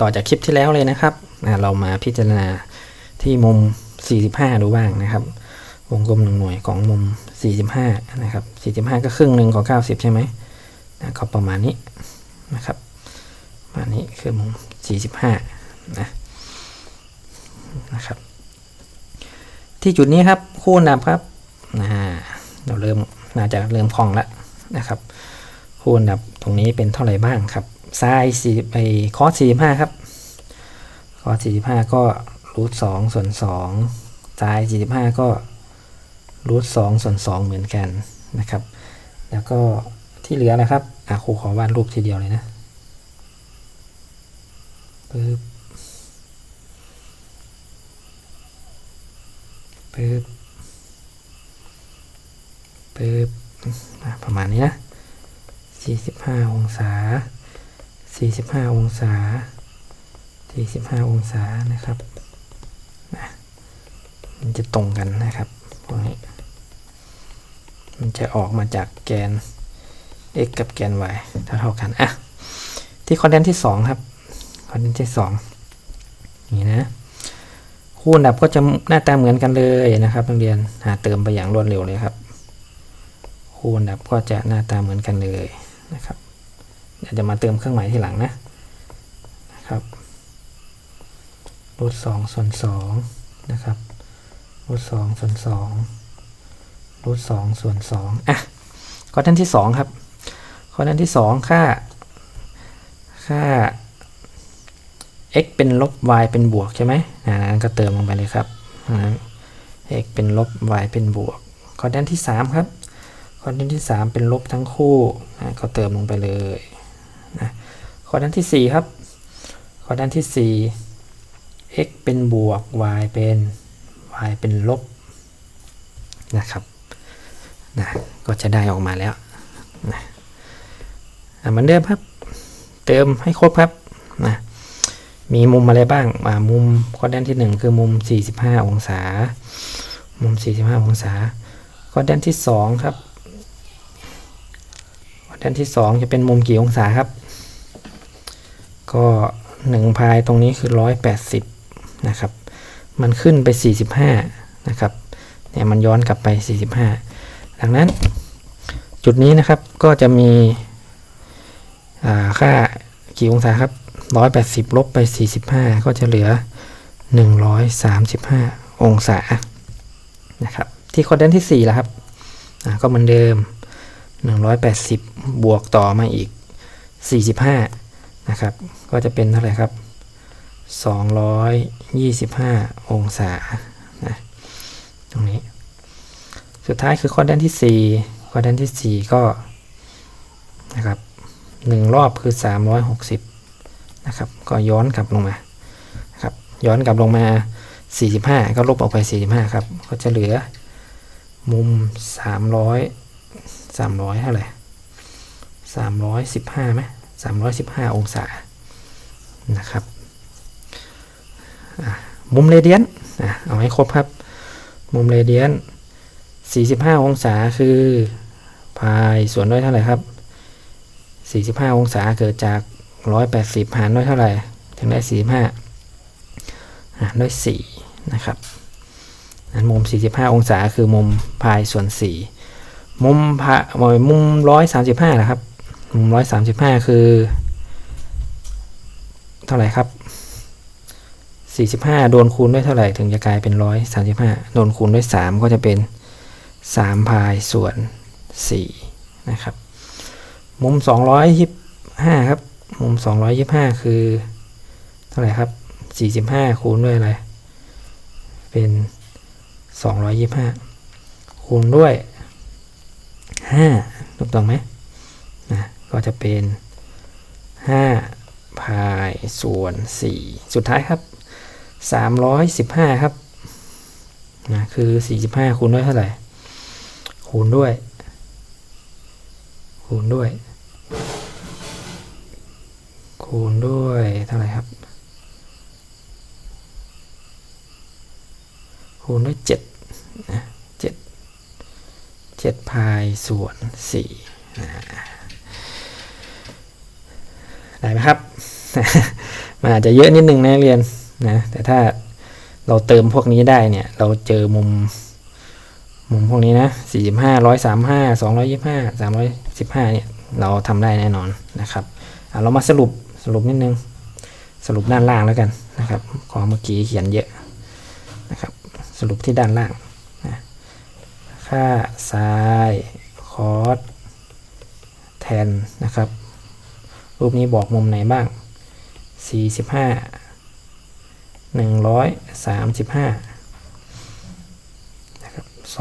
ต่อจากคลิปที่แล้วเลยนะครับ เรามาพิจารณาที่มุม 45 ดูบ้างนะครับ วงกลมหนึ่งหน่วยของมุม 45 นะครับ 45 ก็ครึ่งหนึ่งของ 90 ใช่ไหมนะก็ประมาณนี้นะครับประมาณนี้คือมุม 45 นะนะครับ ที่จุดนี้ครับคู่อันดับครับนะเราเริ่มน่าจะเริ่มคล่องแล้วนะครับ คู่อันดับตรงนี้เป็นเท่าไหร่บ้างครับ ไซน์สี่ไปคอส45ครับ คอส45ก็รูท2ส่วน2ไซน์45ก็รูท2ส่วน2เหมือนกันนะครับ แล้วก็ที่เหลือนะครับอะครูขอวาดรูปทีเดียวเลยนะปึ๊บปึ๊บปึ๊บประมาณนี้นะ45 องศา 45 องศา 45 องศานะครับนะมันจะตรงกันนะครับพวกนี้ มันจะออกมาจากแกน x กับแกน y เท่าเท่ากัน อะ ที่คอนเทนต์ที่ 2 ครับคอนเทนต์ที่ 2 นี่นะ คู่อันดับก็จะหน้าตาเหมือนกันเลยนะครับนักเรียนหาเติมไปอย่างรวดเร็วเลยครับ คู่อันดับก็จะหน้าตาเหมือนกันเลยนะครับ เดี๋ยวจะมาเติมเครื่องหมายที่หลังนะนะครับรูทสองส่วนสองนะครับรูทสองส่วนสองรูทสองส่วนสองอะข้อด้านที่สองครับข้อด้านที่สองค่า ค่า x เป็นลบ y เป็นบวกใช่ไหมอ่านั้นก็เติมลงไปเลยครับอ่า x เป็นลบ y เป็นบวกข้อด้านที่สามครับข้อด้านที่ 3 เป็นลบทั้งคู่นะก็เติมลงไปเลย นะข้อด้านที่ 4 ครับข้อด้านที่ 4 x เป็นบวก y เป็น y เป็นลบนะครับนะก็จะได้ออกมาแล้วนะเหมือนเดิมครับ เติมให้ครบครับนะมีมุมอะไรบ้างอ่ามุมข้อด้านที่ 1 คือมุม 45 องศา มุม 45 องศาข้อด้านที่ 2 ครับ ด้านที่ 2 จะเป็นมุมกี่องศาครับ ก็1พายตรงนี้คือ 180 นะครับ มันขึ้นไป 45 นะครับ เนี่ยมันย้อนกลับไป 45 ดังนั้นจุดนี้นะครับก็จะมีค่ากี่องศาครับ 180 ลบไป 45 ก็จะเหลือ 135 องศานะครับ ที่ข้อด้านที่4แล้วครับก็เหมือนเดิม 180 บวกต่อมาอีก 45 นะครับ ก็จะเป็นเท่าไหร่ครับ 225 องศานะตรงนี้ สุดท้ายคือข้อด้านที่ 4 ข้อด้านที่ 4 ก็นะครับ1รอบคือ 360 นะครับ ก็ย้อนกลับลงมาครับย้อนกลับลงมา 45 ก็ลบออกไป 45 ครับ ก็จะเหลือมุม 300 สามร้อยเท่าไหร่สามร้อยสิบห้าไหมสามร้อยสิบห้าองศานะครับมุมเรเดียนเอาให้ครบครับ มุมเรเดียนสี่สิบห้าองศาคือพายส่วนด้วยเท่าไหร่ครับสี่สิบห้าองศาเกิดจากร้อยแปดสิบหารด้วยเท่าไหร่ ถึงได้สี่ห้าหารด้วยสี่นะครับนั้นมุม 45 องศาคือมุมพายส่วน 4 มุมพระมุมร้อยสามสิบห้านะครับ มุมร้อยสามสิบห้าคือ เท่าไหร่ครับสี่สิบห้าโดนคูณด้วยเท่าไหร่ถึงจะกลายเป็นร้อยสามสิบห้าโดนคูณด้วยสามก็จะเป็นสามพายส่วนสี่นะครับ มุมสองร้อยยิบห้าครับ มุมสองร้อยยิบห้าคือ เท่าไหร่ครับสี่สิบห้าคูณด้วยอะไร เป็นสองร้อยยิบห้าคูณด้วย 5ถูกต้องไหมนะก็จะเป็น5พายส่วน4สุดท้ายครับ315ครับนะคือ45คูณด้วยเท่าไหร่คูณด้วย คูณด้วย คูณด้วยเท่าไหร่ครับ คูณด้วยเจ็ดนะ เจ็ดพายส่วนสี่ได้ไหมครับ มันอาจจะเยอะนิดนึงนะนักเรียนนะ แต่ถ้าเราเติมพวกนี้ได้เนี่ย เราเจอมุม มุมพวกนี้นะสี่สิบห้าร้อยสามห้าสองร้อยยี่ห้าสามร้อยสิบห้าเนี่ย เราทำได้แน่นอนนะครับอะเรามาสรุปสรุปนิดนึง สรุปด้านล่างแล้วกันนะครับ ของเมื่อกี้เขียนเยอะนะครับ สรุปที่ด้านล่าง ค่าไซน์คอสแทนนะครับ รูปนี้บอกมุมไหนบ้าง 45 135นะครับ225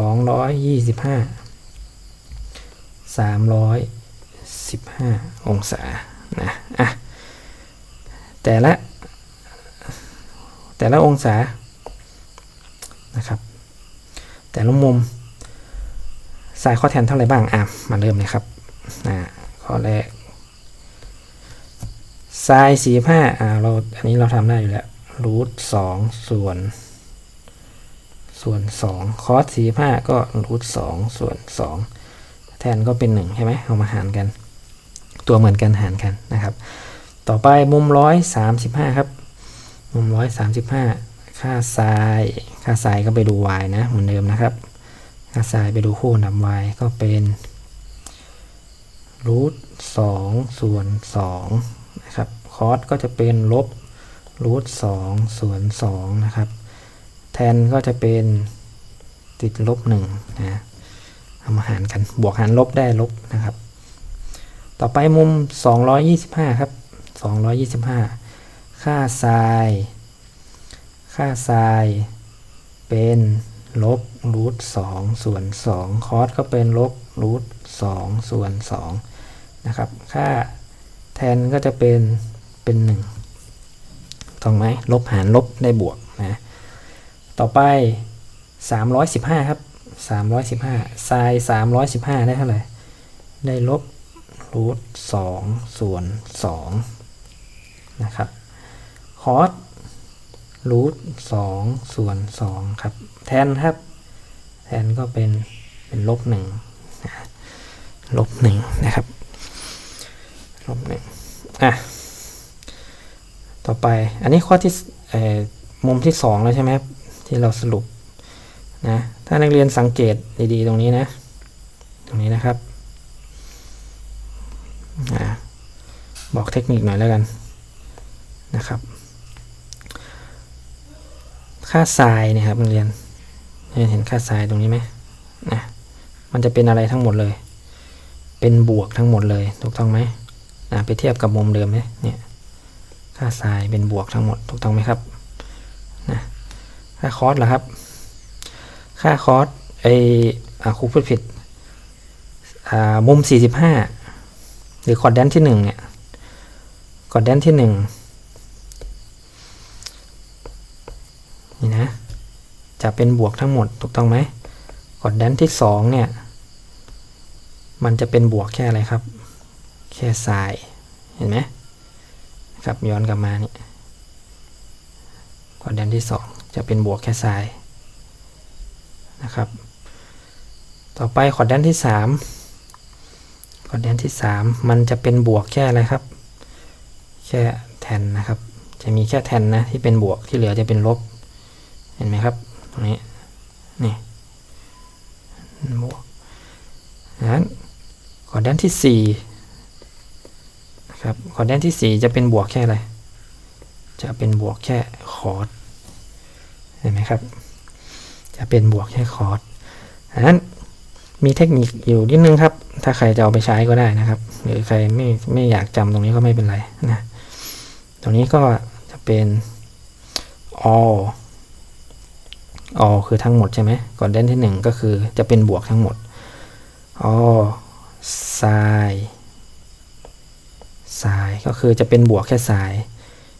315 องศานะอะแต่ละ แต่ละองศานะครับ แต่ละมุมายข้อแทนเท่าไหร่บ้างอะมาเริ่มเลยครับอ่าข้อแรกไซน์สี่ห้าอ่าเราอันนี้เราทำได้อยู่แล้วรูทสองส่วน ส่วนสองคอสสี่ห้าก็รูทสองส่วนสองแทนก็เป็นหนึ่งใช่ไหมเอามาหารกัน ตัวเหมือนกันหารกันนะครับ ต่อไปมุมร้อยสามสิบห้าครับ มุมร้อยสามสิบห้าค่าไซน์ค่าไซน์ก็ไปดู y นะเหมือนเดิมนะครับ ค่าไซน์ไปดูคู่นำ y ก็เป็นรูทสองส่วนสองนะครับคอสก็จะเป็นลบรูทสองส่วนสองนะครับแทนก็จะเป็นติดลบหนึ่งนะเอามาหารกันบวกหารลบได้ลบนะครับ ต่อไปมุม 225 ครับ 225 ค่าไซน์ค่าไซน์เป็น ลบรูทสองส่วนสองคอสก็เป็นลบรูทสองส่วนสองนะครับ ค่าแทนก็จะเป็นเป็นหนึ่งต้องไหมลบหารลบได้บวกนะ ต่อไป 315 ครับ 315ไซน์315 ได้เท่าไหร่ ได้ลบรูท2ส่วน2นะครับ คอส รูท2ส่วน2ครับ แทนครับ แทนก็เป็นเป็นลบ1นะลบ1นะครับลบ1อะต่อไปอันนี้ข้อที่มุมที่2แล้วใช่ไหมครับที่เราสรุปนะถ้านักเรียนสังเกตดีๆตรงนี้นะ ตรงนี้นะครับอบอกเทคนิคหน่อยแล้วกันนะครับ ค่าทรายนี่ยครับนักเรียนเห็นค่าทรายตรงนี้ไหมนะมันจะเป็นอะไรทั้งหมดเลย เป็นบวกทั้งหมดเลยถูกต้องไหมนะไปเทียบกับมุมเดิมไหมเนี่ยค่าทรายเป็นบวกทั้งหมดถูกต้องไหมครับนะค่าคอสเหรอครับ ค่าคอสไอครูพูดผิดอ่ามุม 45 หรือคอร์ดแดนที่1เนี่ยคอร์ดแดนที่ นี่นะ จะเป็นบวกทั้งหมดถูกต้องไหมคอดแดนที่ 2 เนี่ย มันจะเป็นบวกแค่อะไรครับ แค่ไซน์เห็นไหมครับย้อนกลับมานี่คอดแดนที่ 2 จะเป็นบวกแค่ไซน์นะครับ ต่อไปคอดแดนที่3คอร์ดแดนที่ 3 มันจะเป็นบวกแค่อะไรครับ แค่แทนนะครับ จะมีแค่แทนนะที่เป็นบวกที่เหลือจะเป็นลบ เห็นไหมครับ ตรงนี้ นี่บวกนั้นคอร์ดแดนที่4นะครับคอร์ดแดนที่ 4 จะเป็นบวกแค่อะไร จะเป็นบวกแค่คอร์ดเห็นไหมครับ จะเป็นบวกแค่คอร์ดดังนั้นมีเทคนิคอยู่นิดนึงครับ ถ้าใครจะเอาไปใช้ก็ได้นะครับ หรือใครไม่ไม่อยากจำตรงนี้ก็ไม่เป็นไรนะ ตรงนี้ก็จะเป็น all all คือทั้งหมดใช่ไหมก่อนเด่นที่ 1 ก็คือจะเป็นบวกทั้งหมด all sine sine ก็คือจะเป็นบวกแค่ sin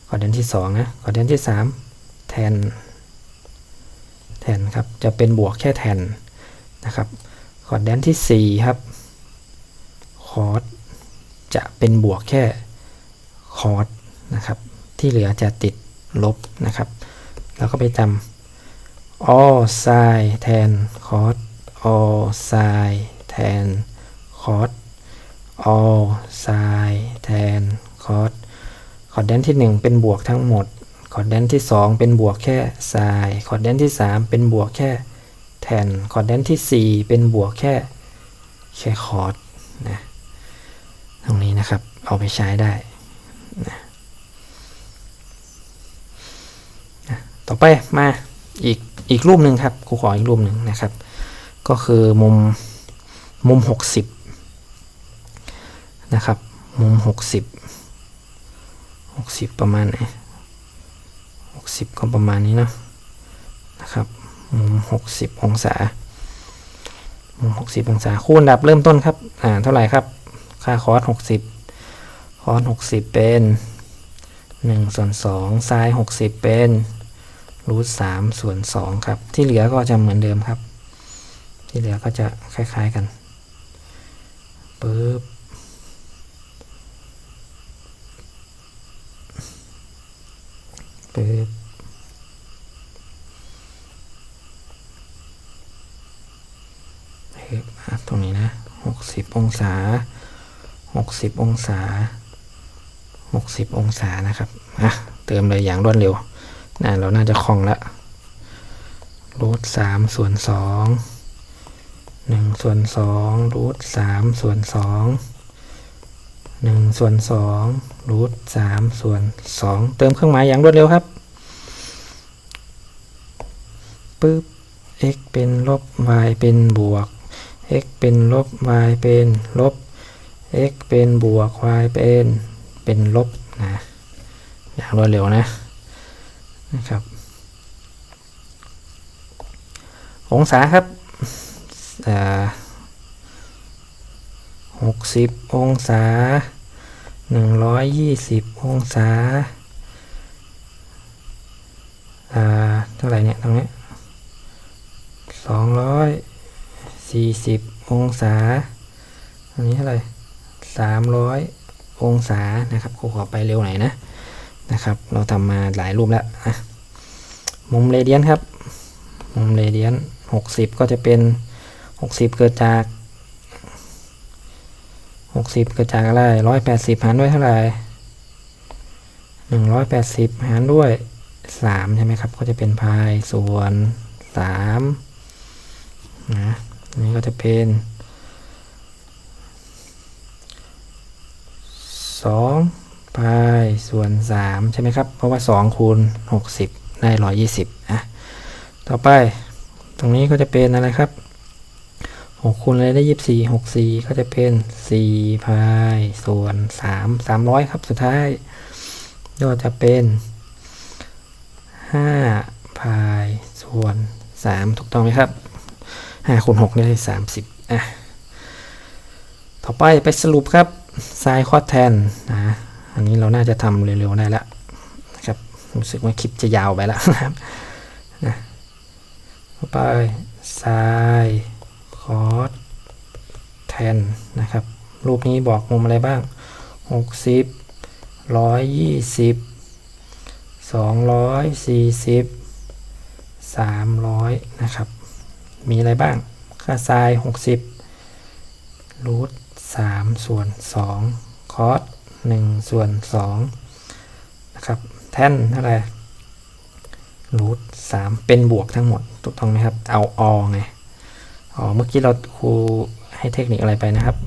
ก่อนเด่นที่2นะก่อนเด่นที่ 3 tan tan ครับจะเป็นบวกแค่ tan นะครับคอร์ดแดนที่4ครับคอร์ดจะเป็นบวกแค่คอร์ดนะครับที่เหลือจะติดลบนะครับ แล้วก็ไปจำ all sin tan cos all sin tan cos all sin tan cos อร์ดแดนที่ 1 เป็นบวกทั้งหมด คอร์ดแดนที่ 2 เป็นบวกแค่ไซน์คอร์ดแดนที่ 3 เป็นบวกแค่แทน คอร์ดแดนที่ 4 เป็นบวกแค่แค่คอร์ดนะตรงนี้นะครับเอาไปใช้ได้นะต่อไปมาอีก อีกรูปหนึ่งครับครูขออีกรูปหนึ่งนะครับ ก็คือมุมมุม 60 นะครับ มุม 60 60 ประมาณไหน60 ก็ประมาณนี้เนาะนะครับ มุม 60 องศา มุม 60 องศา คูณดับเริ่มต้นครับ อ่า เท่าไหร่ครับ ค่าคอส60 คอส60 เป็น1ส่วน2ไซน์60 เป็น รูท3ส่วน2ครับ ที่เหลือก็จะเหมือนเดิมครับ ที่เหลือก็จะคล้ายๆกันปึ๊บปึ๊บปึ๊บอะตรงนี้นะหกสิบองศาหกสิบองศาหกสิบองศานะครับอะเติมเลยอย่างรวดเร็ว นะเราน่าจะคล่องละรูทสามส่วนสองหนึ่งส่วนสองรูทสามส่วนสองหนึ่งส่วนสองรูทสามส่วนสองเติมเครื่องหมายอย่างรวดเร็วครับปึ๊บ x เป็นลบ y เป็นบวก x เป็นลบ y เป็นลบ x เป็นบวก y เป็นเป็นลบนะ อย่างรวดเร็วนะ นะครับ องศาครับหกสิบองศาหนึ่งร้อยยี่สิบองศาอ่าเท่าไหร่เนี่ยตรงนี้สองร้อยสี่สิบองศาอันนี้เท่าไหร่สามร้อยองศานะครับครูขอไปเร็วหน่อยนะ นะครับ เราทำมาหลายรูปแล้วมุมเรเดียนครับ มุมเรเดียน60 ก็จะเป็น 60 เกิดจาก 60 เกิดจากอะไร 180 หารด้วยเท่าไหร่180 หารด้วย 3 ใช่ไหมครับ ก็จะเป็นพายส่วน3นะนี่ก็จะเป็น2 ไปส่วน3ใช่ไหมครับ เพราะว่า 2 คูณ 60 ได้ 120นะต่อไปตรงนี้ก็จะเป็นอะไรครับ 6 คูณอะไรได้ 24 64 ก็จะเป็น4พายส่วน3 300 ครับสุดท้ายก็จะเป็น5พายส่วน 3 ถูกต้องไหมครับ5คูณ6ได้ 30อะต่อไปไปสรุปครับไซน์คอสแทนนะ อันนี้เราน่าจะทำเร็วๆได้แล้วนะครับรู้สึกว่าคลิปจะยาวไปแล้วนะครับนะไปไซน์คอสแทนนะครับ รูปนี้บอกมุมอะไรบ้างหกสิบร้อยยี่สิบสองร้อยสี่สิบสามร้อยนะครับ มีอะไรบ้าง ค่าไซน์หกสิบรูทสามส่วนสองคอส หนึ่งส่วนสองนะครับแท่นเท่าไหร่รูทสามเป็นบวกทั้งหมดถูกต้องไหมครับ เอาอไงอ๋อเมื่อกี้เราครูให้เทคนิคอะไรไปนะครับ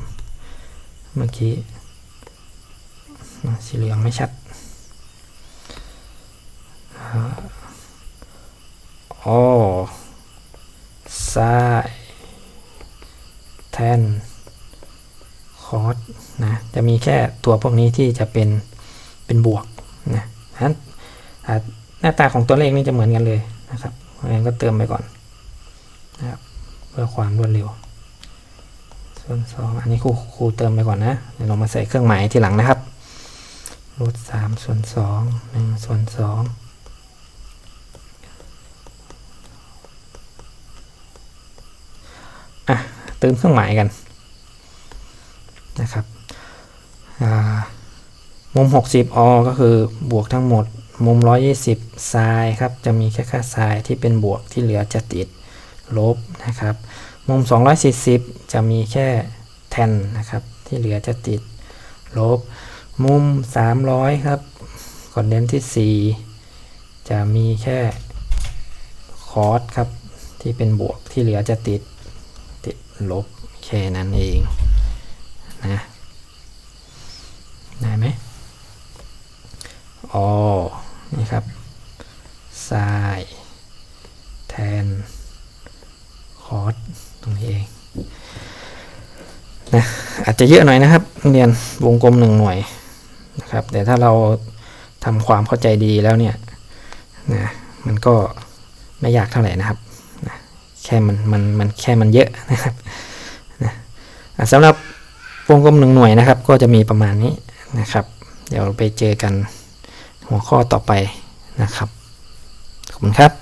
เมื่อกี้สีเหลืองไม่ชัดอ๋อซ้ายแทน คอสนะจะมีแค่ตัวพวกนี้ที่จะเป็นเป็นบวกนะนั้นหน้าตาของตัวเลขนี่จะเหมือนกันเลยนะครับเพราะงั้นก็เติมไปก่อนนะครับเพื่อความรวดเร็ว ส่วนสองอันนี้ครูครูเติมไปก่อนนะเดี๋ยวเรามาใส่เครื่องหมายทีหลังนะครับรูทสามส่วนสองหนึ่งส่วนสองอะเติมเครื่องหมายกัน นะครับมุม 60 อ ก็คือบวกทั้งหมด มุม 120ไซน์ครับ จะมีแค่ค่าไซน์ที่เป็นบวกที่เหลือจะติดลบนะครับ มุม 240 จะมีแค่แทนนะครับ ที่เหลือจะติดลบ มุม 300 ครับคอนเดนที่ 4 จะมีแค่คอสครับ ที่เป็นบวกที่เหลือจะติดติดลบแค่นั้นเอง นะได้ไหมอ๋อนี่ครับซายแทนคอสตรงนี้เองนะอาจจะเยอะหน่อยนะครับเรียนวงกลมหนึ่งหน่วยนะครับแต่ถ้าเราทำความเข้าใจดีแล้วเนี่ยนะมันก็ไม่ยากเท่าไหร่นะครับนะแค่มันมันมันแค่มันเยอะนะครับนะอะสำหรับ วงกลมหนึ่งหน่วยนะครับ ก็จะมีประมาณนี้นะครับ เดี๋ยวไปเจอกันหัวข้อต่อไปนะครับ ขอบคุณครับ